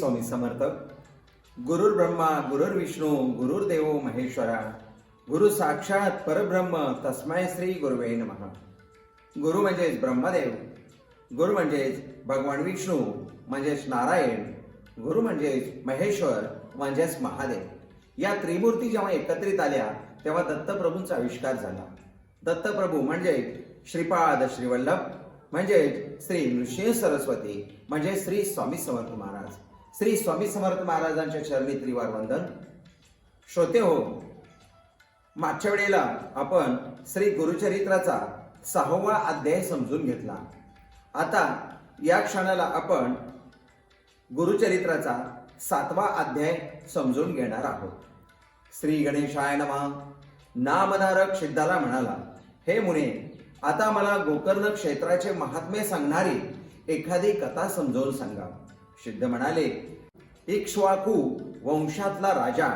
स्वामी समर्थ गुरुर् ब्रह्मा गुरुर गुरुर्विष्णू गुरुर्देव महेश्वरा. गुरु साक्षात परब्रह्म तस्माय श्री गुरुवे नमः. गुरु म्हणजेच ब्रह्मदेव. गुरु म्हणजेच भगवान विष्णू म्हणजेच नारायण. गुरु म्हणजेच महेश्वर म्हणजेच महादेव. या त्रिमूर्ती जेव्हा एकत्रित आल्या तेव्हा दत्तप्रभूंचा आविष्कार झाला. दत्तप्रभू म्हणजे श्रीपाद श्रीवल्लभ म्हणजे श्री नृसिंह सरस्वती म्हणजे श्री स्वामी समर्थ महाराज. श्री स्वामी समर्थ महाराजांच्या चरणी त्रिवार वंदन. श्रोते हो मागच्या वेळेला आपण श्री गुरुचरित्राचा सहावा अध्याय समजून घेतला. आता या क्षणाला आपण गुरुचरित्राचा सातवा अध्याय समजून घेणार आहोत. श्री गणेशाय नमा. नामधारक सिद्धाला म्हणाला हे मुने आता मला गोकर्ण क्षेत्राचे महात्म्य सांगणारी एखादी कथा समजावून सांगा. सिद्ध म्हणाले इक्ष्वाकू वंशातला राजा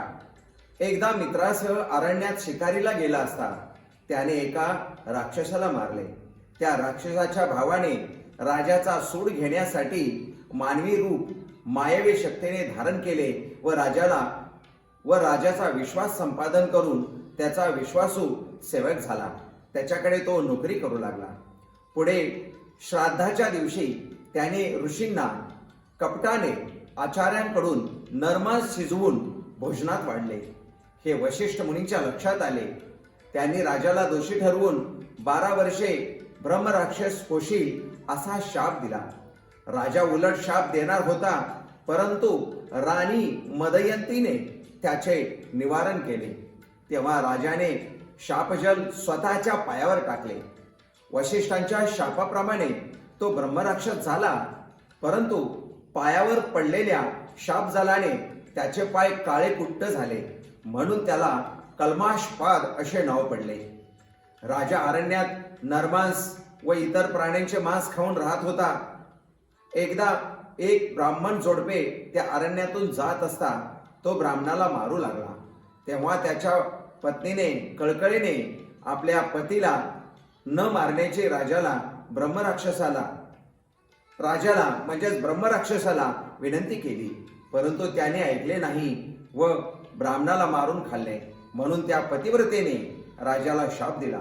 एकदा मित्रासह अरण्यात शिकारीला गेला असता त्याने एका राक्षसाला मारले. त्या राक्षसाच्या भावाने राजाचा सूड घेण्यासाठी मानवी रूप मायवी शक्तीने धारण केले व राजाला व राजाचा विश्वास संपादन करून त्याचा विश्वासू सेवक झाला. त्याच्याकडे तो नोकरी करू लागला. पुढे श्राद्धाच्या दिवशी त्याने ऋषींना कपटाने आचार्यांकडून नरमास शिजवून भोजनात वाढले. हे वशिष्ठ मुनींच्या लक्षात आले. त्यांनी राजाला दोषी ठरवून बारा वर्षे ब्रह्मराक्षस पोशील असा शाप दिला. राजा उलट शाप देणार होता परंतु राणी मदयंतीने त्याचे निवारण केले. तेव्हा राजाने शापजल स्वतःच्या पायावर टाकले. वशिष्ठांच्या शापाप्रमाणे तो ब्रह्मराक्षस झाला परंतु पायावर पडलेल्या शापजालाने त्याचे पाय काळे कुट्ट झाले. म्हणून त्याला कल्माशपाद असे नाव पडले. राजा अरण्यात नरमांस व इतर प्राण्यांचे मांस खाऊन राहत होता. एकदा एक ब्राह्मण जोडपे त्या अरण्यातून जात असता तो ब्राह्मणाला मारू लागला. तेव्हा त्याच्या पत्नीने कळकळीने आपल्या पतीला न मारण्याचे राजाला ब्रह्मराक्षसाला राजाला म्हणजेच ब्रह्मराक्षसाला विनंती केली. परंतु त्याने ऐकले नाही व ब्राह्मणाला मारून खाल्ले. म्हणून त्या पतिव्रतेने राजाला शाप दिला.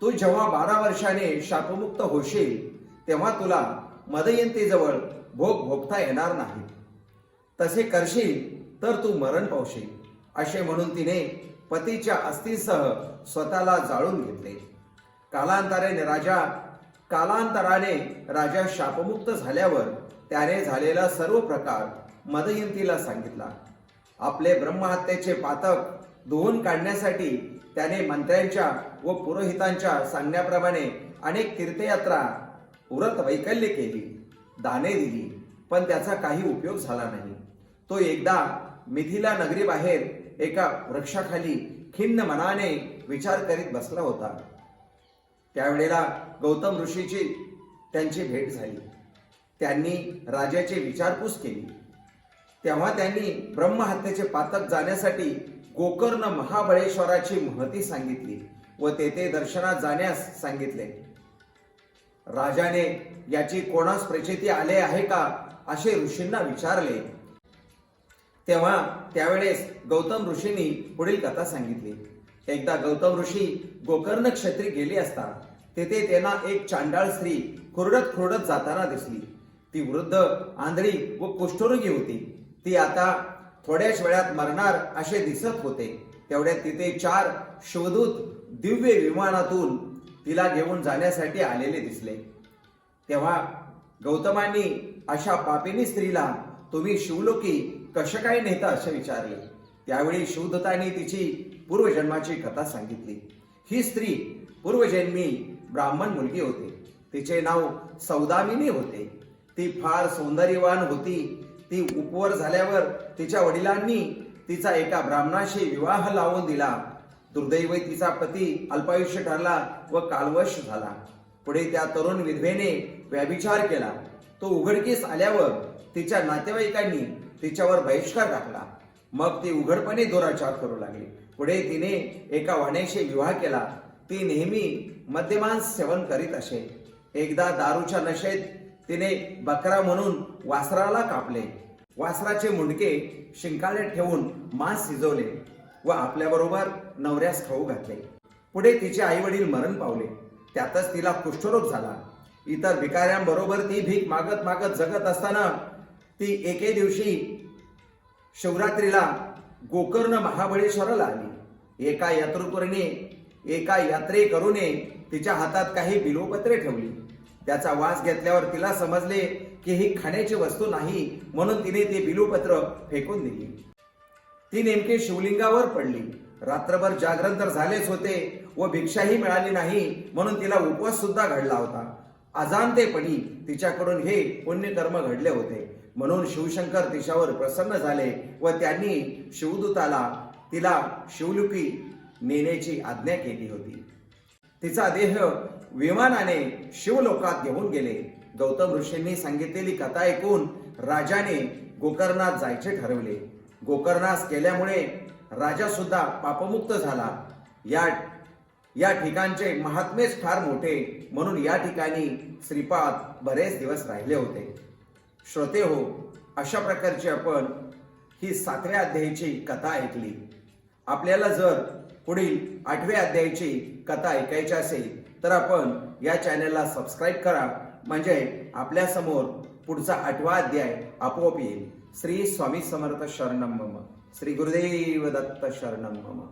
तू जेव्हा बारा वर्षाने शापमुक्त होशील तेव्हा तुला मदयंतीजवळ भोग भोगता येणार नाही. तसे करशील तर तू मरण पावशील. असे म्हणून तिने पतीच्या अस्थिसह स्वतःला जाळून घेतले. कालांतराने राजा कालांतराने राजा शापमुक्त झाल्यावर त्याने झालेला सर्व प्रकार मदयंतीला सांगितला. आपले ब्रह्महत्येचे पातक धुवून काढण्यासाठी त्याने मंत्र्यांच्या व पुरोहितांच्या सांगण्याप्रमाणे अनेक तीर्थयात्रा व्रत वैकल्य केली दाने दिली पण त्याचा काही उपयोग झाला नाही. तो एकदा मिथिला नगरीबाहेर एका वृक्षाखाली खिन्न मनाने विचार करीत बसला होता. त्यावेळेला गौतम ऋषीची त्यांची भेट झाली. त्यांनी राजाची विचारपूस केली. तेव्हा त्यांनी ब्रह्महत्येचे पातक जाण्यासाठी गोकर्ण महाबळेश्वराची महती सांगितली व तेथे दर्शनात जाण्यास सांगितले. राजाने याची कोणास प्रचिती आले आहे का असे ऋषींना विचारले. तेव्हा त्यावेळेस गौतम ऋषींनी पुढील कथा सांगितली. एकदा गौतम ऋषी गोकर्ण क्षेत्री गेले असता तेथे त्यांना एक चांडाळ स्त्री खुरडत खुरडत जाताना दिसली. ती वृद्ध आंधळी व कुष्ठरोगी होती. ती आता थोड्याच वेळात मरणार असे दिसत होते. तेवढ्यात तिथे चार शोधूत दिव्य विमानातून तिला घेऊन जाण्यासाठी आलेले दिसले. तेव्हा गौतमांनी अशा पापिनी स्त्रीला तुम्ही शिवलोकी कसं काय नेता असे विचारले. त्यावेळी शिवदत्ताने तिची पूर्वजन्माची कथा सांगितली. ही स्त्री पूर्वजन्मी ब्राह्मण मुलगी होती. तिचे नाव सौदामिनी होते. ती फार सौंदर्यवान होती. ती उपवर झाल्यावर तिच्या वडिलांनी तिचा एका ब्राह्मणाशी विवाह लावून दिला. दुर्दैवी तिचा पती अल्पायुष्य ठरला व कालवश झाला. पुढे त्या तरुण विधवेने व्याभिचार केला. तो उघडकीस आल्यावर तिच्या नातेवाईकांनी तिच्यावर बहिष्कार टाकला. मग ती उघडपणे दुराचार करू लागली. पुढे तिने एका वाण्याशी विवाह केला. ती नेहमी मद्यमांस सेवन करीत असे. एकदा दारूच्या नशेत तिने बकरा म्हणून वासराला कापले. वासराचे मुंडके शिंकाळे ठेवून मांस शिजवले व आपल्याबरोबर नवऱ्यास खाऊ घातले. पुढे तिचे आई वडील मरण पावले. त्यातच तिला कुष्ठरोग झाला. इतर भिकाऱ्यांबरोबर ती भीक मागत मागत जगत असताना ती एके दिवशी शिवरात्रीला गोकर्ण महाबळेश्वराला आली. एका यात्रेकरूने एका यात्रेकरूने तिच्या हातात काही बिलोपत्रे ठेवली. त्याचा वास घेतल्यावर तिला समजले की ही खाण्याची वस्तू नाही म्हणून तिने ते बिलोपत्र फेकून दिली. ती नेमकी शिवलिंगावर पडली. रात्रभर जागरण तर झालेच होते व भिक्षाही मिळाली नाही म्हणून तिला उपवास सुद्धा घडला होता. अजाणतेपणी तिच्याकडून हे पुण्यकर्म घडले होते. म्हणून शिवशंकर तिच्यावर प्रसन्न झाले व त्यांनी शिवदूताला तिला शिवलुकी नेण्याची आज्ञा केली होती. तिचा देह विमानाने शिवलोकात घेऊन गेले. गौतम ऋषींनी सांगितलेली कथा ऐकून राजाने गोकर्णात जायचे ठरवले. गोकर्णास केल्यामुळे राजा सुद्धा पापमुक्त झाला. या या ठिकाणचे महात्मेच फार मोठे म्हणून या ठिकाणी श्रीपाद बरेच दिवस राहिले होते. श्रोते हो अशा प्रकारची आपण ही सातव्या अध्यायाची कथा ऐकली. आपल्याला जर पुढील आठव्या अध्यायाची कथा ऐकायची असेल तर आपण या चॅनलला सबस्क्राईब करा. म्हणजे आपल्यासमोर पुढचा आठवा अध्याय आपोआप येईल. श्री स्वामी समर्थ शरणम मम. श्री गुरुदेव दत्त शरणम मम.